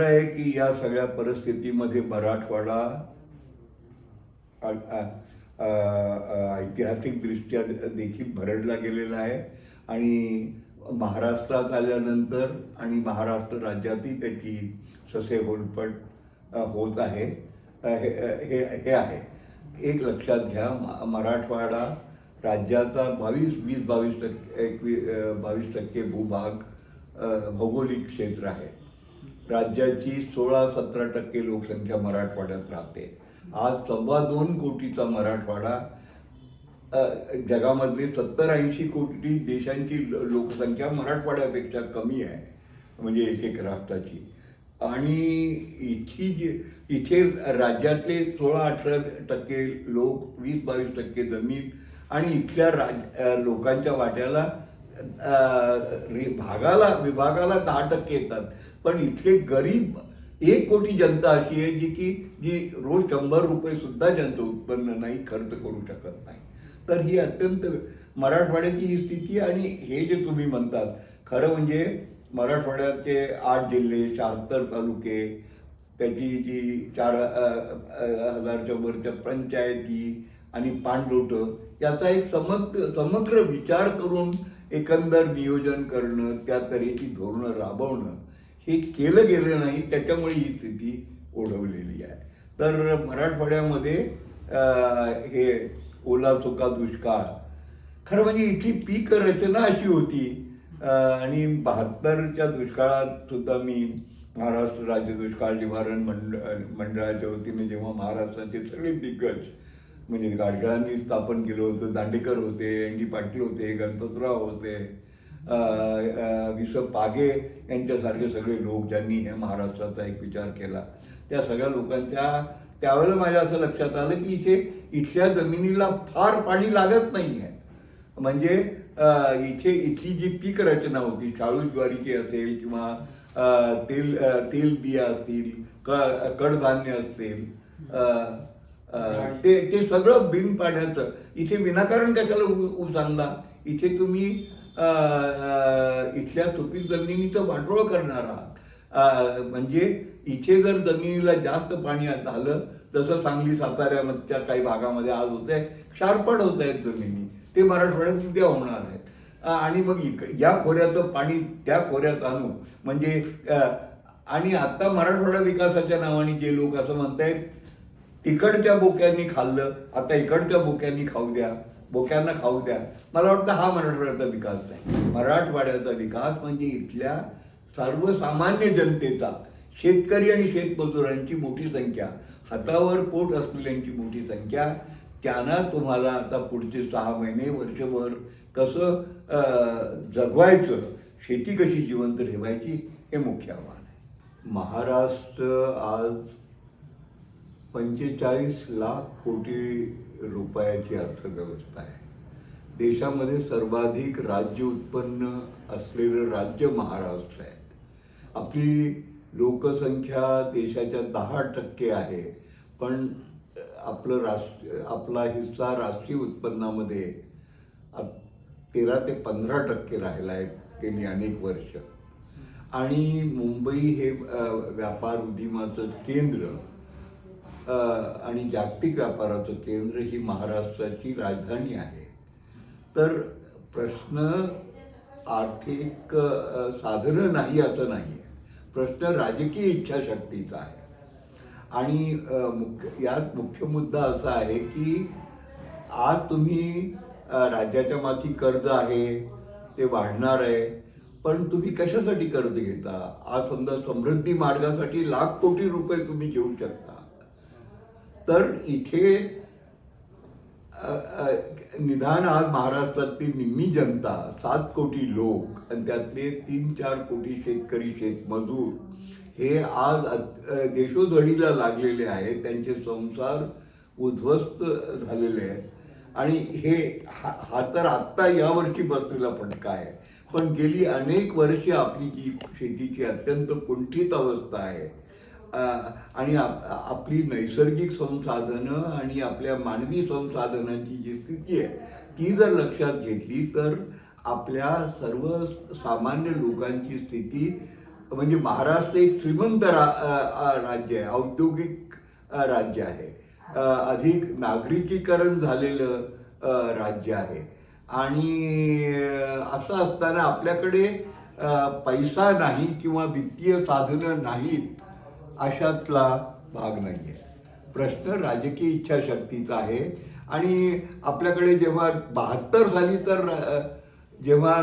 खरं आहे की या सगळ्या परिस्थितीमध्ये मराठवाडा ऐतिहासिकदृष्ट्या देखील भरडला गेलेला आहे. आणि महाराष्ट्रात आल्यानंतर आणि महाराष्ट्र राज्यातही त्याची ससे होलपट होत आहे. हे हे हे आहे. एक लक्षात घ्या म- मराठवाडा राज्याचा बावीस वीस बावीस टक्के एकवी बावीस टक्के भूभाग भौगोलिक क्षेत्र आहे. राज्याची सोळा सतरा टक्के लोकसंख्या मराठवाड्यात राहते. आज सव्वा दोन कोटीचा मराठवाडा जगामधली सत्तर ऐंशी कोटी देशांची लोकसंख्या मराठवाड्यापेक्षा कमी आहे म्हणजे एक एक राष्ट्राची. आणि इथली जे इथे राज्यातले सोळा अठरा टक्के लोक वीस बावीस टक्के जमीन आणि इथल्या राज लोकांच्या वाट्याला भागाला विभागाला दहा टक्के येतात. पण इथे गरीब एक कोटी जनता अशी आहे जी की जी रोज शंभर रुपये सुद्धा ज्यांचं उत्पन्न नाही खर्च करू शकत नाही. तर ही अत्यंत मराठवाड्याची ही स्थिती आणि हे जे तुम्ही म्हणतात खरं म्हणजे मराठवाड्याचे आठ जिल्हे शहात्तर तालुके त्याची जी चार हजारच्या वरच्या पंचायती आणि पाणलोटं याचा एक समग्र समग्र विचार करून एकंदर नियोजन करणं त्या तऱ्हेची धोरणं राबवणं हे केलं गेलं नाही त्याच्यामुळे ही स्थिती ओढवलेली आहे. तर मराठवाड्यामध्ये हे ओला सुका दुष्काळ खरं म्हणजे इथली पीक रचना अशी होती आणि बहात्तरच्या दुष्काळात सुद्धा मी महाराष्ट्र राज्य दुष्काळ निवारण मंडळ मंडळाच्या वतीने जेव्हा महाराष्ट्राचे सगळे दिग्गज म्हणजे गाडगळांनी स्थापन केलं होतं दांडेकर होते एन डी पाटील होते गणपतराव होते. अ, वि स पागे यांच्यासारखे सगळे लोक ज्यांनी हे महाराष्ट्राचा एक विचार केला. त्या सगळ्या लोकांच्या त्यावेळेला माझ्या असं लक्षात आलं की इथे इथल्या जमिनीला फार पाणी लागत नाही आहे म्हणजे इथे इथली जी पीक रचना होती शाळू ज्वारीची असेल किंवा तेल तेल बिया असतील क कडधान्य असतील ते ते सगळं बिन पाण्याचं इथे विनाकारण कशाला ऊस आणला इथे तुम्ही इथल्या सुपीक जमिनीचं वाटोळ करणार आहात. म्हणजे इथे जर जमिनीला जास्त पाणी झालं जसं सांगली साताऱ्यामधच्या काही भागामध्ये आज होत आहे क्षारपड होत आहेत जमिनी. ते मराठवाड्यात उद्या होणार आहेत. आणि मग इक या खोऱ्याचं पाणी त्या खोऱ्यात आणू. म्हणजे आणि आता मराठवाडा विकासाच्या नावाने जे लोक असं म्हणतायत तिकडच्या बोक्यांनी खाल्लं आता इकडच्या बोक्यांनी खाऊ द्या बोक्यांना खाऊ द्या. मला वाटतं हा मराठवाड्याचा विकास नाही. मराठवाड्याचा विकास म्हणजे इथल्या सर्वसामान्य जनतेचा शेतकरी आणि शेतमजुरांची मोठी संख्या हातावर पोट असलेल्यांची मोठी संख्या. त्यांना तुम्हाला आता पुढचे सहा महिने वर्षभर कसं जगवायचं शेती कशी जिवंत ठेवायची हे मुख्य आव्हान आहे. महाराष्ट्र आज पंचेचाळीस लाख कोटी रुपयाची अर्थव्यवस्था आहे. देशामध्ये सर्वाधिक राज्य उत्पन्न असलेलं राज्य महाराष्ट्र आहे. आपली लोकसंख्या देशाच्या दहा टक्के आहे पण आपलं राष्ट्र आपला हिस्सा राष्ट्रीय उत्पन्नामध्ये तेरा ते पंधरा टक्के राहिला आहे गेली अनेक वर्ष. आणि मुंबई हे व्यापार उद्यमाचं केंद्र आणि जागतिक व्यापाराचं केंद्र ही महाराष्ट्राची राजधानी आहे. तर प्रश्न आर्थिक साधनं नाही असं नाही आहे प्रश्न राजकीय इच्छाशक्तीचा आहे. आणि मुख्य यात मुख्य मुद्दा असा आहे की आज तुम्ही राज्याच्या माथी कर्ज आहे ते वाढणार आहे पण तुम्ही कशासाठी कर्ज घेता? आज समजा समृद्धी मार्गासाठी लाख कोटी रुपये तुम्ही घेऊ शकता. तर इथे निदान आज महाराष्ट्रातली निम्मी जनता सात कोटी लोक आणि त्यातले तीन चार कोटी शेतकरी शेतमजूर हे आज देशोधडीला लागलेले आहेत. त्यांचे संसार उद्ध्वस्त झालेले आहेत. आणि हे हा हा तर आत्ता यावर्षी बसलेला फटका आहे. पण गेली अनेक वर्षे आपली जी शेतीची अत्यंत कुंठित अवस्था आहे आणि आप आपली नैसर्गिक संसाधनं आणि आपल्या मानवी संसाधनांची जी स्थिती आहे ती जर लक्षात घेतली तर आपल्या सर्व सामान्य लोकांची स्थिती म्हणजे महाराष्ट्र एक श्रीमंत रा राज्य आहे औद्योगिक राज्य आहे. अधिक नागरिकीकरण झालेलं राज्य आहे. आणि असं असताना आपल्याकडे पैसा नाही किंवा वित्तीय साधनं नाहीत अशातला भाग नाही आहे प्रश्न राजकीय इच्छाशक्तीचा आहे. आणि आपल्याकडे जेव्हा बहात्तर झाली तर जेव्हा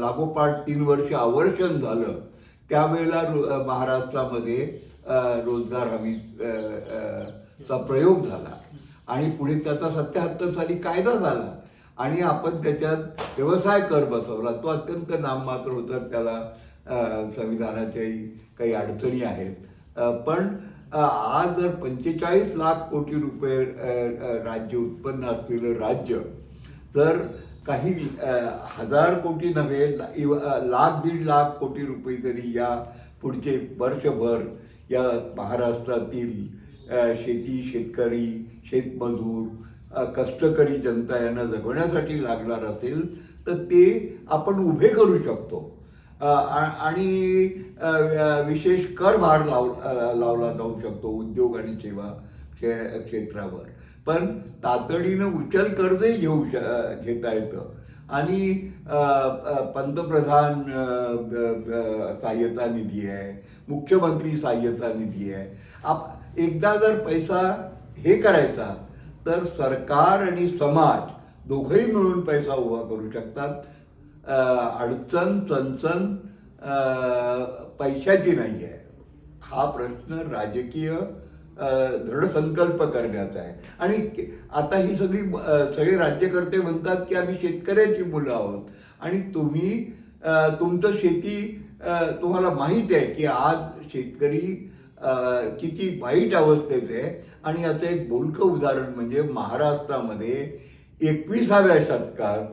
लागोपाठ तीन वर्ष आवर्षण झालं त्यावेळेला रो- महाराष्ट्रामध्ये रोजगार हमी चा प्रयोग झाला. आणि पुढे त्याचा सत्याहत्तर साली कायदा झाला. आणि आपण त्याच्यात व्यवसाय कर बसवला. तो अत्यंत नाममात्र होता. त्याला संविधानाच्याही काही अडचणी आहेत. पण आज जर पंचेचाळीस लाख कोटी रुपये राज्य उत्पन्न असलेलं राज्य जर काही हजार कोटी नव्हे लाख दीड लाख कोटी रुपये तरी या पुढचे वर्षभर या महाराष्ट्रातील शेती शेतकरी शेतमजूर कष्टकरी जनता यांना जगवण्यासाठी लागणार असेल तर ते आपण उभे करू शकतो. आणि विशेष कर भार लाव लावला जाऊ शकतो उद्योग आणि सेवा क्षे- क्षेत्रावर. पण तातडीनं उचल कर्जही घेऊ श घेता येतं. आणि पंतप्रधान सहाय्यता निधी आहे मुख्यमंत्री सहाय्यता निधी आहे. आप एकदा जर पैसा हे करायचा तर सरकार आणि समाज दोघंही मिळून पैसा उभा करू शकतात. अडचण चणचण पैशाची नाही आहे हा प्रश्न राजकीय दृढ संकल्प करण्याचा आहे. आणि आता ही सगळी सगळे राज्यकर्ते म्हणतात की आम्ही शेतकऱ्याची मुलं आहोत. आणि तुम्ही तुमचं शेती तुम्हाला माहीत आहे की आज शेतकरी किती वाईट अवस्थेत आहे. आणि याचं एक बोलकं उदाहरण म्हणजे महाराष्ट्रामध्ये एकविसाव्या शतकात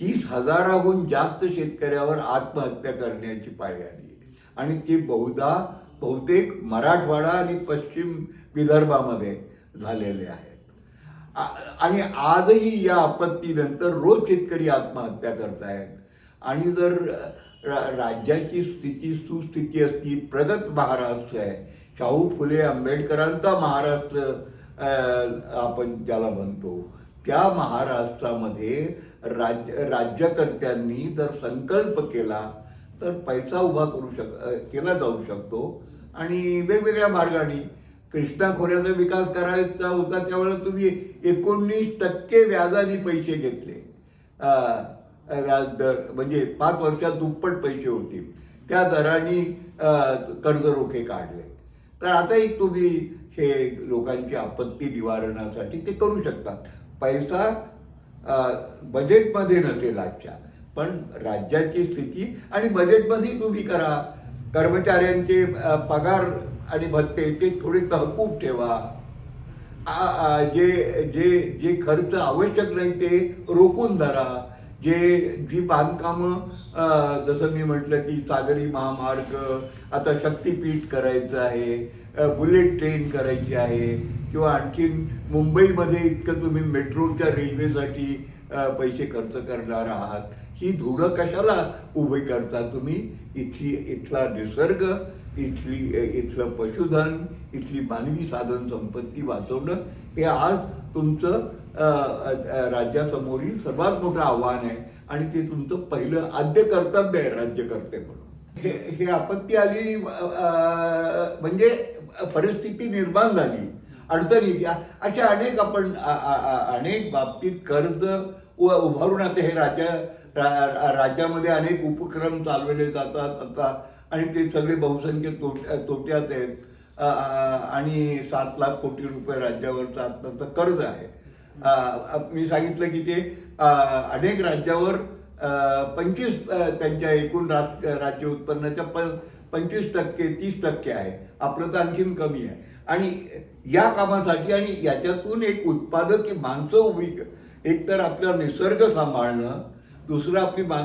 तीस हजाराहून जास्त शेतकऱ्यावर आत्महत्या करण्याची पाळी आली. आणि ती बहुधा बहुतेक मराठवाडा आणि पश्चिम विदर्भामध्ये झालेले आहेत. आणि आजही या आपत्तीनंतर रोज शेतकरी आत्महत्या करतायत. आणि जर रा- राज्याची स्थिती सुस्थिती असती प्रगत महाराष्ट्र आहे शाहू फुले आंबेडकरांचा महाराष्ट्र आपण ज्याला म्हणतो त्या महाराष्ट्रामध्ये राज्य राज्यकर्त्यांनी जर संकल्प केला तर पैसा उभा करू शक केला जाऊ शकतो. आणि वेगवेगळ्या मार्गाने कृष्णा खोऱ्याचा विकास करायचा होता त्यावेळेला तुम्ही एकोणीस टक्के व्याजाने पैसे घेतले. व्याज दर म्हणजे पाच वर्षात दुप्पट पैसे होतील त्या दराने कर्जरोखे काढले. तर आताही तुम्ही हे लोकांची आपत्ती निवारणासाठी ते करू शकतात. पैसा बजेटमध्ये नसेल आजच्या. पण राज्याची स्थिती आणि बजेटमध्येही तुम्ही करा. कर्मचाऱ्यांचे पगार आणि भत्ते ते थोडे तहकूब ठेवा. आ- आ- जे जे जे खर्च आवश्यक नाही ते रोखून धरा. जे जी बांधकामं जसं मी म्हटलं की सागरी महामार्ग आता शक्तीपीठ करायचं आहे बुलेट ट्रेन करायची आहे किंवा आणखीन मुंबईमध्ये इतकं तुम्ही मेट्रोच्या रेल्वेसाठी पैसे खर्च करणार आहात ही धुडं कशाला उभी करता तुम्ही? इथली इथला निसर्ग इथली इथलं पशुधन इथली मानवी साधन संपत्ती वाचवणं हे आज तुमचं राज्यासमोरील सर्वात मोठं आव्हान आहे आणि ते तुमचं पहिलं आद्य कर्तव्य आहे राज्यकर्ते म्हणून. हे हे आपत्ती आली म्हणजे परिस्थिती निर्माण झाली अडचणी या अशा अनेक आपण अनेक बाबतीत कर्ज उभारून आता हे राज्य राज्यामध्ये अनेक उपक्रम चालवले जातात आता आणि ते सगळे बहुसंख्य तोट तोट्यात आहेत. आणि सात लाख कोटी रुपये राज्यावरचं आत्ताचं कर्ज आहे. मी सांगितलं की ते अनेक राज्यावर पंचवीस त्यांच्या एकूण राज राज्य उत्पन्नाच्या प पंचवीस टक्के तीस टक्के आहे. आपलं तर आणखीन कमी आहे. आणि या कामासाठी आणि याच्यातून एक उत्पादक की माणसं उभी एक तर आपला निसर्ग सांभाळणं दुसरं आपली मा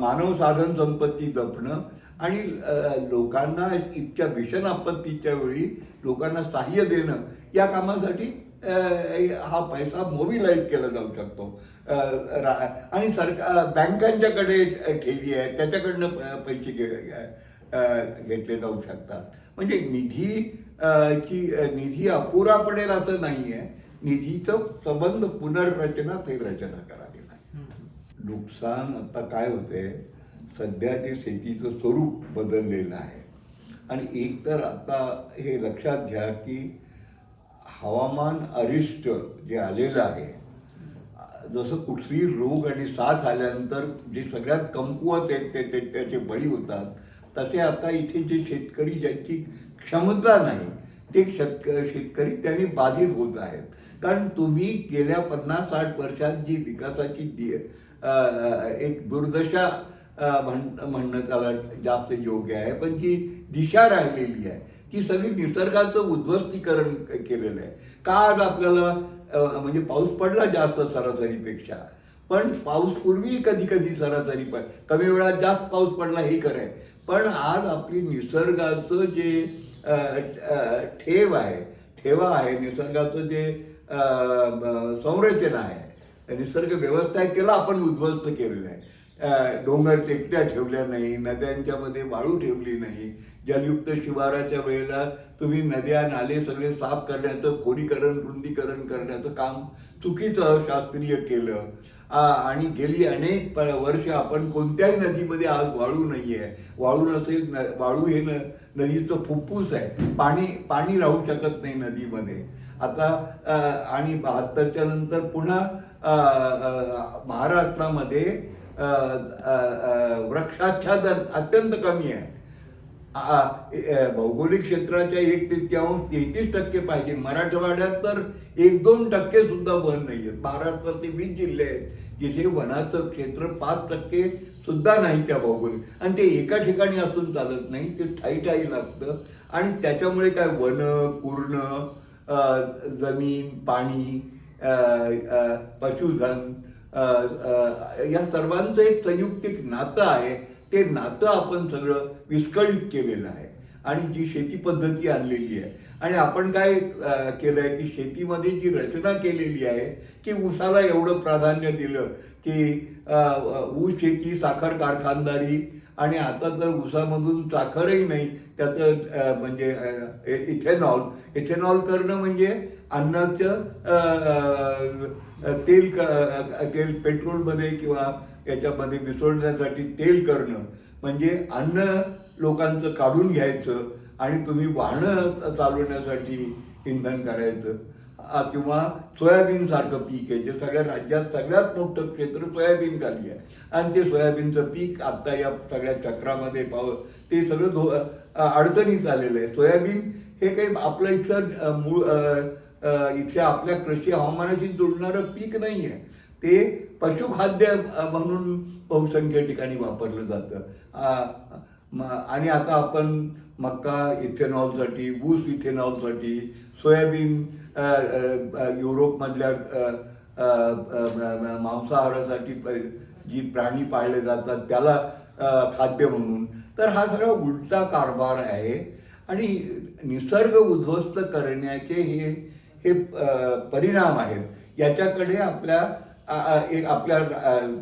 मानव साधन संपत्ती जपणं आणि लोकांना इतक्या भीषण आपत्तीच्या वेळी लोकांना सहाय्य देणं या कामासाठी हा पैसा मोबिलाईज केला जाऊ शकतो. आणि सरकार बँकांच्याकडे ठेवी आहे त्याच्याकडनं पैसे घे घेतले जाऊ शकतात. म्हणजे निधी ची निधी अपुरा पडेल असं नाही आहे निधीचं संबंध पुनर्रचना ते रचना करावी लागेल नुकसान आता काय होते सध्या ते शेतीचं स्वरूप बदललेलं आहे. आणि एक तर आता हे लक्षात घ्या की हवामान अरिष्ट जे आलेलं आहे जसं कुठली रोग आणि साथ आल्यानंतर जे सगळ्यात कमकुवत आहेत ते ते त्याचे बळी होतात. तसे आता इथे जे शेतकरी ज्यांची क्षमता नाही ते शेतक शेतकरी त्यांनी बाधित होत आहेत. कारण तुम्ही गेल्या पन्नास साठ वर्षात जी विकासाची दि एक दुर्दशा म्हण म्हणणं त्याला जास्त योग्य आहे पण जी दिशा राहिलेली आहे ती सगळी निसर्गाचं उद्ध्वस्तीकरण केलेलं आहे. का आज आपल्याला म्हणजे पाऊस पडला जास्त सरासरीपेक्षा पण पाऊस पूर्वी कधी कधी सरासरी पण कमी वेळात जास्त पाऊस पडला हे खरं आहे. पण आज आपली निसर्गाचं जे ठेव आहे ठेवा आहे निसर्गाचं जे संरचना आहे निसर्ग व्यवस्था केला आपण उद्ध्वस्त केलेलं आहे. डोंगर टेकट्या ठेवल्या नाही नद्यांच्यामध्ये वाळू ठेवली नाही. जलयुक्त शिवाराच्या वेळेला तुम्ही नद्या नाले सगळे साफ करण्याचं खोलीकरण रुंदीकरण करण्याचं काम चुकीचं अशास्त्रीय केलं. आणि गेली अनेक प वर्ष आपण कोणत्याही नदीमध्ये आज वाळू नाही आहे वाळू नसेल न वाळू हे न नदीचं फुफ्फुस आहे. पाणी पाणी राहू शकत नाही नदीमध्ये. आता आणि बहात्तरच्या नंतर पुन्हा महाराष्ट्रामध्ये वृक्षाच्छादन अत्यंत कमी आहे. भौगोलिक क्षेत्राच्या एक तृतीयांश तेहतीस टक्के पाहिजे. मराठवाड्यात तर एक दोन टक्के सुद्धा वन नाही आहेत. महाराष्ट्रातले वीस जिल्हे आहेत जिथे वनाचं क्षेत्र पाच टक्के सुद्धा नाही त्या भौगोलिक. आणि ते एका ठिकाणी असून चालत नाही ते ठाई ठाई लागतं. आणि त्याच्यामुळे काय वन पूर्ण जमीन पाणी पशुधन या सर्वांचं एक संयुक्तिक नातं आहे. ते नातं आपण सगळं विस्कळीत केलेलं आहे. आणि जी शेती पद्धती आणलेली आहे. आणि आपण काय केलं आहे की शेतीमध्ये जी रचना केलेली आहे की ऊसाला एवढं प्राधान्य दिलं की ऊस शेती साखर कारखानदारी आणि आता तर ऊसामधून साखरही नाही त्याचं म्हणजे इथेनॉल. इथेनॉल करणं म्हणजे अन्नाचं तेल क तेल पेट्रोलमध्ये किंवा याच्यामध्ये मिसळण्यासाठी तेल करणं. म्हणजे अन्न लोकांचं काढून घ्यायचं आणि तुम्ही वाहनं चालवण्यासाठी इंधन करायचं. किंवा सोयाबीनसारखं पीक आहे जे सगळ्या राज्यात सगळ्यात मोठं क्षेत्र सोयाबीन खाली आहे. आणि ते सोयाबीनचं पीक आत्ता या सगळ्या चक्रामध्ये पाव ते सगळं धो अडचणीत आलेलं आहे. सोयाबीन हे काही आपलं इथलं मूळ इथल्या आपल्या कृषी हवामानाशी जुळणारं पीक नाही आहे. ते पशुखाद्य म्हणून बहुसंख्य ठिकाणी वापरलं जातं. आणि आता आपण मक्का इथेनॉलसाठी ऊस इथेनॉलसाठी सोयाबीन युरोपमधल्या मांसाहारासाठी जी प्राणी पाळले जातात त्याला खाद्य म्हणून. तर हा सगळा उलटा कारभार आहे. आणि निसर्ग उद्ध्वस्त करण्याचे हे हे परिणाम आहेत. याच्याकडे आपल्या एक आपल्या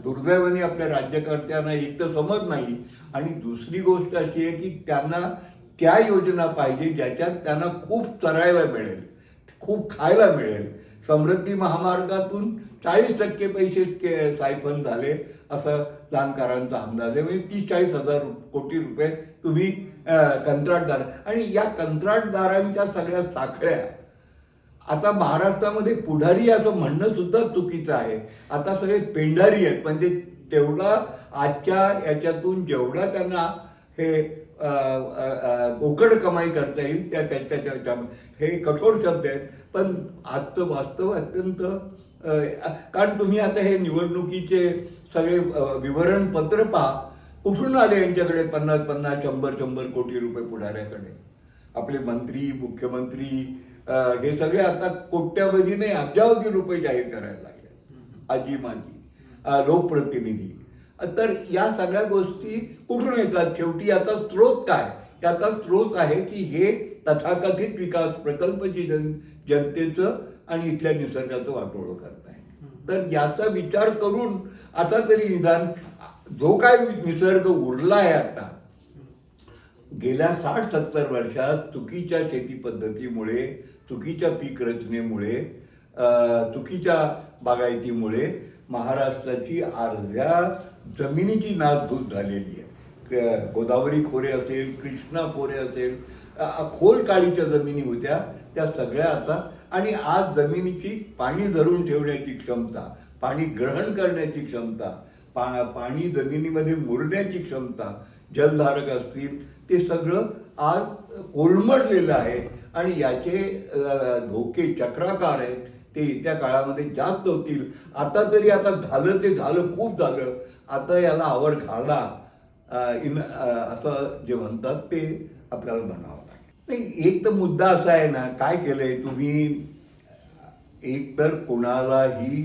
दुर्दैवाने आपल्या राज्यकर्त्यांना एक तर समज नाही. आणि दुसरी गोष्ट अशी आहे की त्यांना त्या योजना पाहिजे ज्याच्यात त्यांना खूप चरायला मिळेल. खूप खायला मिळेल. समृद्धी महामार्गातून चाळीस टक्के पैसे सायफन झाले असं जाणकारांचा अंदाज आहे. म्हणजे तीस चाळीस हजार कोटी रुपये तुम्ही कंत्राटदार. आणि या कंत्राटदारांच्या सगळ्या साखळ्या आता महाराष्ट्रामध्ये पुढारी असं म्हणणं सुद्धा चुकीचं आहे. आता सगळे पेंढारी आहेत. म्हणजे तेवढा आजच्या याच्यातून जेवढा त्यांना हे बोकड कमाई करता येईल त्या त्यांच्या त्याच्या हे कठोर शब्द आहेत पण आजचं वास्तव अत्यंत कारण तुम्ही आता हे निवडणुकीचे सगळे विवरण विवरणपत्र पहा. कुठून आले यांच्याकडे पन्नास पन्नास शंभर शंभर कोटी रुपये पुढाऱ्याकडे? आपले मंत्री मुख्यमंत्री हे सगळे आता कोट्यावधी नाही अब्जावधी रुपये जाहीर करायला लागले. आजी माजी लोकप्रतिनिधी. तर या सगळ्या गोष्टी कुठून येतात? शेवटी याचा स्रोत काय? याचा स्रोत आहे की हे तथाकथित विकास प्रकल्प जी जन जनतेचं आणि इथल्या निसर्गाचं वाटोळं करताय तर याचा विचार करून आता तरी निदान जो काय निसर्ग उरला आहे आता गेल्या साठ सत्तर वर्षात चुकीच्या शेती पद्धतीमुळे चुकीच्या पीक रचनेमुळे चुकीच्या बागायतीमुळे महाराष्ट्राची अर्ध्या जमिनीची नासधूस झालेली आहे. गोदावरी खोरे असेल कृष्णा खोरे असेल खोल काळीच्या जमिनी होत्या त्या सगळ्या आता आणि आज जमिनीची पाणी धरून ठेवण्याची क्षमता पाणी ग्रहण करण्याची क्षमता पा पाणी जमिनीमध्ये मुरण्याची क्षमता जलधारक असतील ते सगळं आज कोलमडलेलं आहे. आणि याचे धोके चक्राकार आहेत ते येत्या काळामध्ये जास्त होतील. आता तरी आता झालं ते झालं खूप झालं. आता याला आवर घाला. इन असं जे म्हणतात ते आपल्याला म्हणावं. नाही एक तर मुद्दा असा आहे ना काय केलंय तुम्ही? एक तर कोणालाही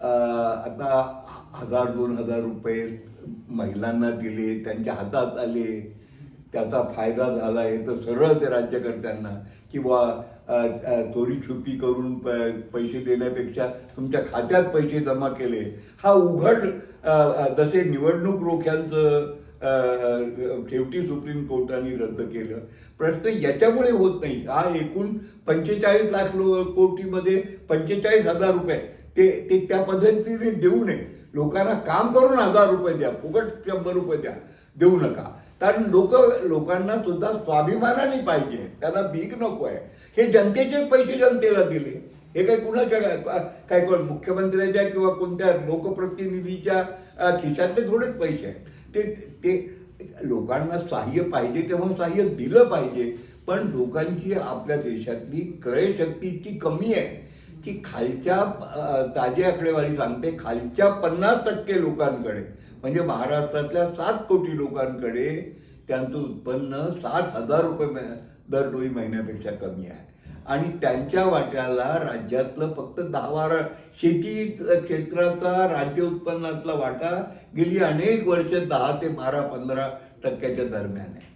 आता हजार दोन हजार रुपये महिलांना दिले त्यांच्या हातात आले त्याचा फायदा झाला आहे तर सरळ ते राज्यकर्त्यांना किंवा चोरी छुपी करून प- पैसे देण्यापेक्षा तुमच्या खात्यात पैसे जमा केले. हा उघड जसे निवडणूक रोख्यांचं शेवटी सुप्रीम कोर्टाने रद्द केलं. प्रश्न याच्यामुळे होत नाही. हा एकूण पंचेचाळीस लाख लो कोटीमध्ये पंचेचाळीस हजार रुपये. ते ते त्या पद्धतीने देऊ नये. लोकांना काम करून हजार रुपये द्या. फुकट शंभर रुपये द्या. देऊ नका. कारण लोक लोकांना सुद्धा स्वाभिमानाने पाहिजे. त्यांना भीक नको आहे. हे जनतेचे पैसे जनतेला दिले. हे काही कुणाच्या काय कोण मुख्यमंत्र्याच्या किंवा कोणत्या लोकप्रतिनिधीच्या खिशातले थोडेच पैसे आहेत. ते ते लोकांना सहाय्य पाहिजे तेव्हा सहाय्य दिलं पाहिजे. पण लोकांची आपल्या देशातली क्रयशक्ती इतकी कमी आहे की खालच्या ताजी आकडेवारी सांगते खालच्या पन्नास टक्के लोकांकडे म्हणजे महाराष्ट्रातल्या सात कोटी लोकांकडे त्यांचं उत्पन्न सात हजार रुपये दर दोन महिन्यापेक्षा कमी आहे. आणि त्यांच्या वाट्याला राज्यातलं फक्त दहा बारा शेती क्षेत्राचा राज्य उत्पन्नातला वाटा गेली अनेक वर्ष दहा ते बारा पंधरा टक्क्याच्या दरम्यान आहे.